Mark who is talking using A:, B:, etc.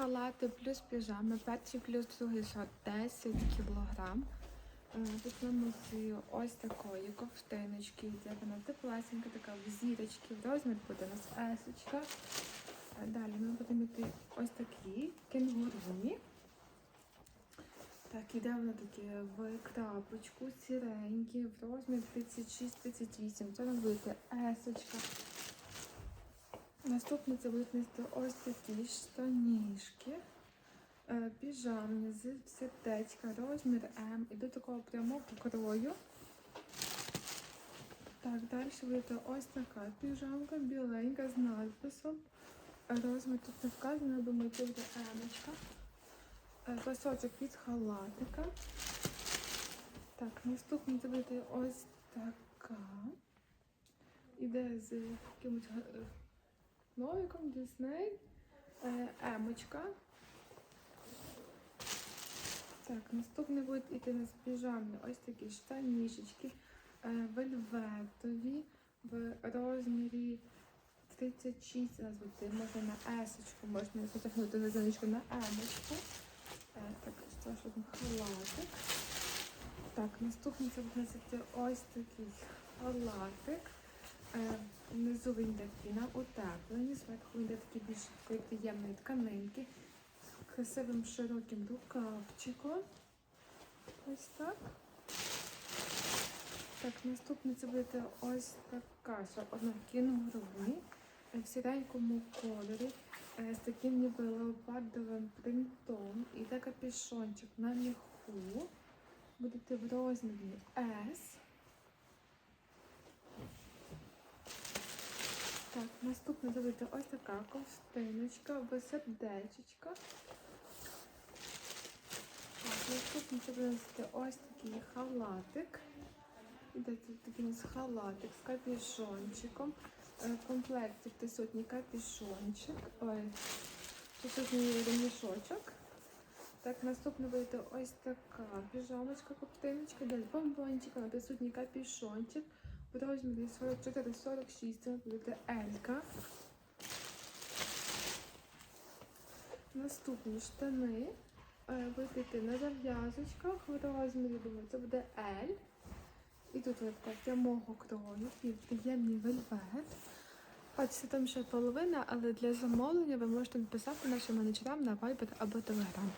A: халати плюс піжами, перший плюс другий сорт 10 кілограм. Е, Почнемо з ось такої ковтиночки, йде вона теплесенька, така в зірочки, розмір буде у нас есочка. Е, Далі ми будемо йти ось такі кенгурумі. Так, іде вона такі в крапочку, сіренькі, в розмір 36-38. Це буде есочка. Наступне це будуть ось такі штанішки. Е, Піжамні з сердечка, розмір М. І до такого прямого крою. Так, далі буде ось така піжамка, біленька з надписом. Розмір тут не вказано, думаю, це буде Емочка. Е, Пасочок від халатика. Так, наступне це буде ось така. Іде з якимось Новиком Дисней. Е, Емочка. Так, наступне буде іти на піжамні ось такі штанішечки е, вельветові в розмірі 36 у нас буде, можна на есочку, можна потягнути резиночку на емочку. Е, так, що ж халатик. Так, наступне це буде ось такий халатик. Е, Внизу він йде такий на утепленні, зверху він йде такий більш приємної тканинки з красивим широким рукавчиком. Ось так. Так, наступне це буде ось така, що одна кінгуру в сіренькому кольорі е, з таким ніби леопардовим принтом. І так капюшончик на міху. Будете в розмірі S. Так, наступне буде ось така ковтиночка в сердечечка. Так, наступне це буде ось такий халатик. Іде тут такий у халатик з капюшончиком. Е, В комплекті присутній капюшончик. Ой, присутній ремішочок. Так, наступне буде ось така піжамочка, коптиночка, далі бомбончика, присутній капюшончик. В розмірі 44-46 це буде Елька. Наступні штани. Е, на зав'язочках в розмірі, думаю, це буде L. І тут така прямого крою, і приємний вельвет. Бачите, там ще половина, але для замовлення ви можете написати нашим менеджерам на Viber або Telegram.